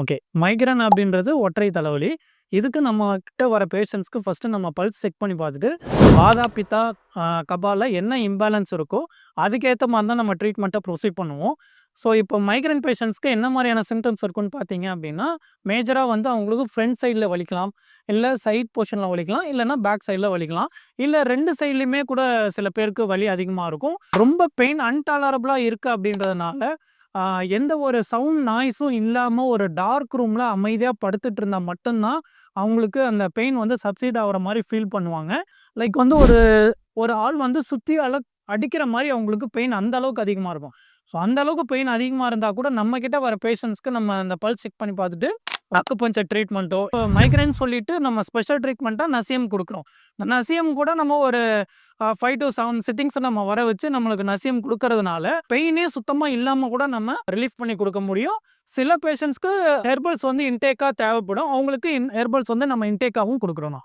Okay. Migraine அப்படின்றது ஒற்றை தலைவலி. இதுக்கு நம்ம கிட்ட வர பேஷண்ட்ஸ்க்கு ஃபஸ்ட்டு நம்ம பல்ஸ் செக் பண்ணி பார்த்துட்டு, வாதா, பித்தா, கபாலில் என்ன இம்பேலன்ஸ் இருக்கோ, அதுக்கேற்ற மாதிரி தான் நம்ம ட்ரீட்மெண்ட்டை ப்ரொசீட் பண்ணுவோம். ஸோ, இப்போ மைக்ரேன் பேஷண்ட்ஸ்க்கு என்ன மாதிரியான சிம்டம்ஸ் இருக்குன்னு பார்த்தீங்க அப்படின்னா, மேஜராக வந்து அவங்களுக்கு ஃப்ரண்ட் சைடில் வலிக்கலாம். இல்லை சைட் போர்ஷனில் வலிக்கலாம். இல்லைனா பேக் சைடில் வலிக்கலாம். இல்ல 2 சைட்லயுமே கூட சில பேருக்கு வலி அதிகமாக இருக்கும். ரொம்ப பெயின் அன்டாலரபுளாக இருக்குது அப்படின்றதுனால, எந்த ஒரு சவுண்ட் நாய்ஸும் இல்லாமல் ஒரு டார்க் ரூமில் அமைதியாக படுத்துட்டு இருந்தால் மட்டும்தான் அவங்களுக்கு அந்த பெயின் வந்து சப்சைட் ஆகிற மாதிரி ஃபீல் பண்ணுவாங்க. லைக் வந்து ஒரு ஒரு ஆள் வந்து சுற்றி அல அடிக்கிற மாதிரி அவங்களுக்கு பெயின் அந்த அளவுக்கு அதிகமாக இருக்கும். ஸோ, அந்த அளவுக்கு பெயின் அதிகமாக இருந்தால் கூட நம்மக்கிட்ட வர பேஷண்ட்ஸ்க்கு நம்ம அந்த பல்ஸ் செக் பண்ணி பார்த்துட்டு, அக்குபஞ்சர் ட்ரீட்மெண்ட்டோ, மைக்ரைன் சொல்லிட்டு நம்ம ஸ்பெஷல் ட்ரீட்மெண்ட்டாக நசியம் கொடுக்குறோம் இந்த நசியம் கூட நம்ம ஒரு ஃபைவ் டு செவன் சிட்டிங்ஸை நம்ம வர வச்சு நம்மளுக்கு நசியம் கொடுக்கறதுனால பெயினே சுத்தமாக இல்லாமல் கூட நம்ம ரிலீஃப் பண்ணி கொடுக்க முடியும். சில பேஷண்ட்ஸ்க்கு ஹெர்பல்ஸ் வந்து இன்டேக்காக தேவைப்படும். அவங்களுக்கு இன் ஹெர்பல்ஸ் வந்து நம்ம இன்டேக்காகவும் குடுக்குறோம்.